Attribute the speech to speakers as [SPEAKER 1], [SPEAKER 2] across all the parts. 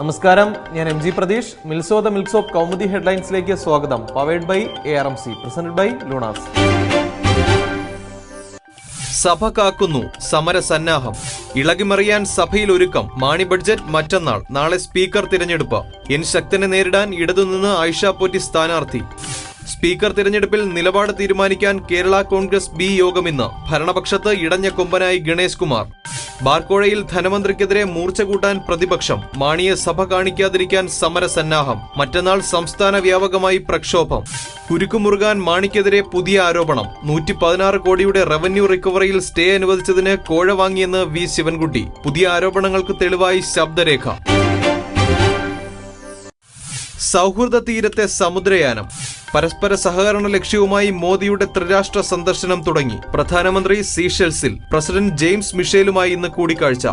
[SPEAKER 1] നമസ്കാരം. ഞാൻ M G Pratheesh. മിൽസോ the milks of Kaumudi ഹെഡ്ലൈൻസിലേക്ക് സ്വാഗതം. Powered by A R M C presented by Lunas.
[SPEAKER 2] സഭ കാക്കുന്നു. സമരസന്നാഹം ഇളകിമറിയാൻ സഭയിൽ ഒരുക്കം. മാണി ബഡ്ജറ്റ് മറ്റന്നാൾ. നാളെ സ്പീക്കർ തിരഞ്ഞെടുപ്പ്. എൻ ശക്തനെ നേരിടാൻ ഇടതുനിന്ന് ആയിഷ പോറ്റി സ്ഥാനാർത്ഥി. സ്പീക്കർ തിരഞ്ഞെടുപ്പിൽ നിലപാട് തീരുമാനിക്കാൻ കേരള കോൺഗ്രസ് ബി യോഗം ഇന്ന്. ഭരണപക്ഷത്ത് ഇടഞ്ഞ കൊമ്പനായി ഗണേഷ് കുമാർ. ബാർക്കോഴയിൽ ധനമന്ത്രിക്കെതിരെ മൂർച്ച കൂട്ടാൻ പ്രതിപക്ഷം മാണിയെ സഭ കാണിക്കാതിരിക്കാൻ സമരസന്നാഹം. മറ്റന്നാൾ സംസ്ഥാന വ്യാപകമായി പ്രക്ഷോഭം. കുരുക്കുമുറുകാൻ മാണിക്കെതിരെ പുതിയ ആരോപണം. നൂറ്റി പതിനാറ് കോടിയുടെ റവന്യൂ റിക്കവറിയിൽ സ്റ്റേ അനുവദിച്ചതിന് കോഴ വാങ്ങിയെന്ന് വി. ശിവൻകുട്ടി. പുതിയ ആരോപണങ്ങൾക്ക് തെളിവായി ശബ്ദരേഖ. സൗഹൃദ തീരത്തെ സമുദ്രയാനം. പരസ്പര സഹകരണ ലക്ഷ്യവുമായി മോദിയുടെ ത്രിരാഷ്ട്ര സന്ദർശനം തുടങ്ങി. പ്രധാനമന്ത്രി സീഷെൽസിൽ പ്രസിഡന്റ് ജെയിംസ് മിഷേലുമായി ഇന്ന് കൂടിക്കാഴ്ച.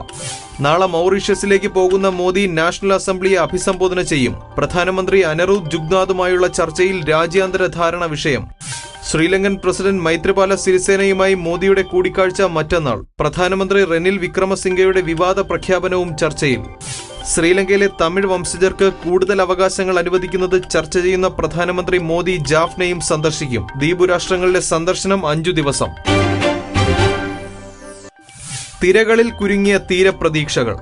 [SPEAKER 2] നാളെ മൗറീഷ്യസിലേക്ക് പോകുന്ന മോദി നാഷണൽ അസംബ്ലിയെ അഭിസംബോധന ചെയ്യും. പ്രധാനമന്ത്രി അനറൂപ് ജുഗ്നാഥുമായുള്ള ചർച്ചയിൽ രാജ്യാന്തര ധാരണ വിഷയം. ശ്രീലങ്കൻ പ്രസിഡന്റ് മൈത്രിപാല സിരിസേനയുമായി മോദിയുടെ കൂടിക്കാഴ്ച മറ്റന്നാൾ. പ്രധാനമന്ത്രി റെനിൽ വിക്രമസിംഗയുടെ വിവാദ പ്രഖ്യാപനവും ചർച്ചയിൽ. ശ്രീലങ്കയിലെ തമിഴ് വംശജർക്ക് കൂടുതൽ അവകാശങ്ങൾ അനുവദിക്കുന്നത് ചർച്ച ചെയ്യുന്ന പ്രധാനമന്ത്രി മോദി ജാഫ്നയും സന്ദർശിക്കും. ദ്വീപ് രാഷ്ട്രങ്ങളിലെ സന്ദർശനം അഞ്ചു ദിവസം. തിരകളിൽ കുരുങ്ങിയ തീരപ്രതീക്ഷകൾ.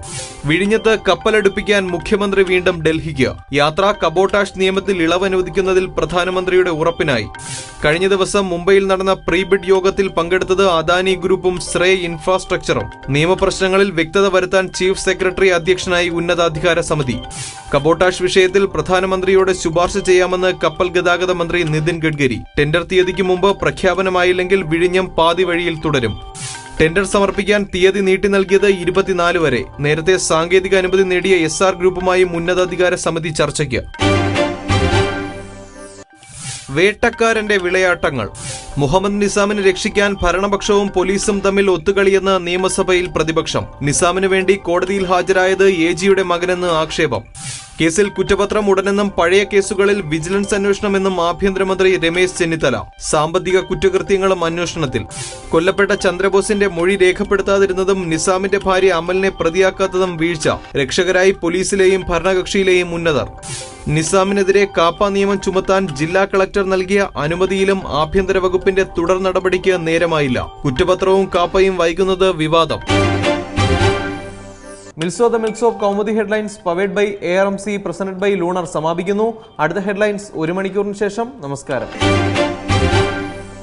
[SPEAKER 2] വിഴിഞ്ഞത്ത് കപ്പലടുപ്പിക്കാൻ മുഖ്യമന്ത്രി വീണ്ടും ഡൽഹിക്ക്. യാത്രാ കബോട്ടാഷ് നിയമത്തിൽ ഇളവ് അനുവദിക്കുന്നതിൽ പ്രധാനമന്ത്രിയുടെ ഉറപ്പിനായി. കഴിഞ്ഞ ദിവസം മുംബൈയിൽ നടന്ന പ്രീബിഡ് യോഗത്തിൽ പങ്കെടുത്തത് അദാനി ഗ്രൂപ്പും ശ്രേ ഇൻഫ്രാസ്ട്രക്ചറും. നിയമപ്രശ്നങ്ങളിൽ വ്യക്തത വരുത്താൻ ചീഫ് സെക്രട്ടറി അധ്യക്ഷനായി ഉന്നതാധികാര സമിതി. കബോട്ടാഷ് വിഷയത്തിൽ പ്രധാനമന്ത്രിയോട് ശുപാർശ ചെയ്യാമെന്ന് കപ്പൽ ഗതാഗത മന്ത്രി നിതിൻ ഗഡ്കരി. ടെൻഡർ തീയതിക്ക് മുമ്പ് പ്രഖ്യാപനമായില്ലെങ്കിൽ വിഴിഞ്ഞം പാതിവഴിയിൽ തുടരും. ടെൻഡർ സമർപ്പിക്കാൻ തീയതി നീട്ടി നൽകിയത് ഇരുപത്തിനാല് വരെ. നേരത്തെ സാങ്കേതിക അനുമതി നേടിയ എസ് ആർ ഗ്രൂപ്പുമായി ഉന്നതാധികാര സമിതി ചർച്ചയ്ക്ക്. വേട്ടക്കാരന്റെ വിളയാട്ടങ്ങൾ. മുഹമ്മദ് നിസാമിനെ രക്ഷിക്കാൻ ഭരണപക്ഷവും പോലീസും തമ്മിൽ ഒത്തുകളിയെന്ന് നിയമസഭയിൽ പ്രതിപക്ഷം. നിസാമിന് വേണ്ടി കോടതിയിൽ ഹാജരായത് എ ജിയുടെ മകനെന്ന് ആക്ഷേപം. കേസിൽ കുറ്റപത്രം ഉടനെന്നും പഴയ കേസുകളിൽ വിജിലൻസ് അന്വേഷണമെന്നും ആഭ്യന്തരമന്ത്രി രമേശ് ചെന്നിത്തല. സാമ്പത്തിക കുറ്റകൃത്യങ്ങളും അന്വേഷണത്തിൽ. കൊല്ലപ്പെട്ട ചന്ദ്രബോസിന്റെ മൊഴി രേഖപ്പെടുത്താതിരുന്നതും നിസാമിന്റെ ഭാര്യ അമലിനെ പ്രതിയാക്കാത്തതും വീഴ്ച. രക്ഷകരായി പോലീസിലെയും ഭരണകക്ഷിയിലെയും ഉന്നതർ. നിസാമിനെതിരെ കാപ്പ നിയമം ചുമത്താൻ ജില്ലാ കളക്ടർ നൽകിയ അനുമതിയിലും ആഭ്യന്തര വകുപ്പിന്റെ തുടർ നടപടിക്ക് നേരമായില്ല. കുറ്റപത്രവും കാപ്പയും വൈകുന്നത് വിവാദം.
[SPEAKER 1] മിൽസോ the milks of Kaumudi headlines powered by A R M C presented by Lunar സമാപിക്കുന്നു. അടുത്ത ഹെഡ്ലൈൻസ് ഒരു മണിക്കൂറിന് ശേഷം. നമസ്കാരം.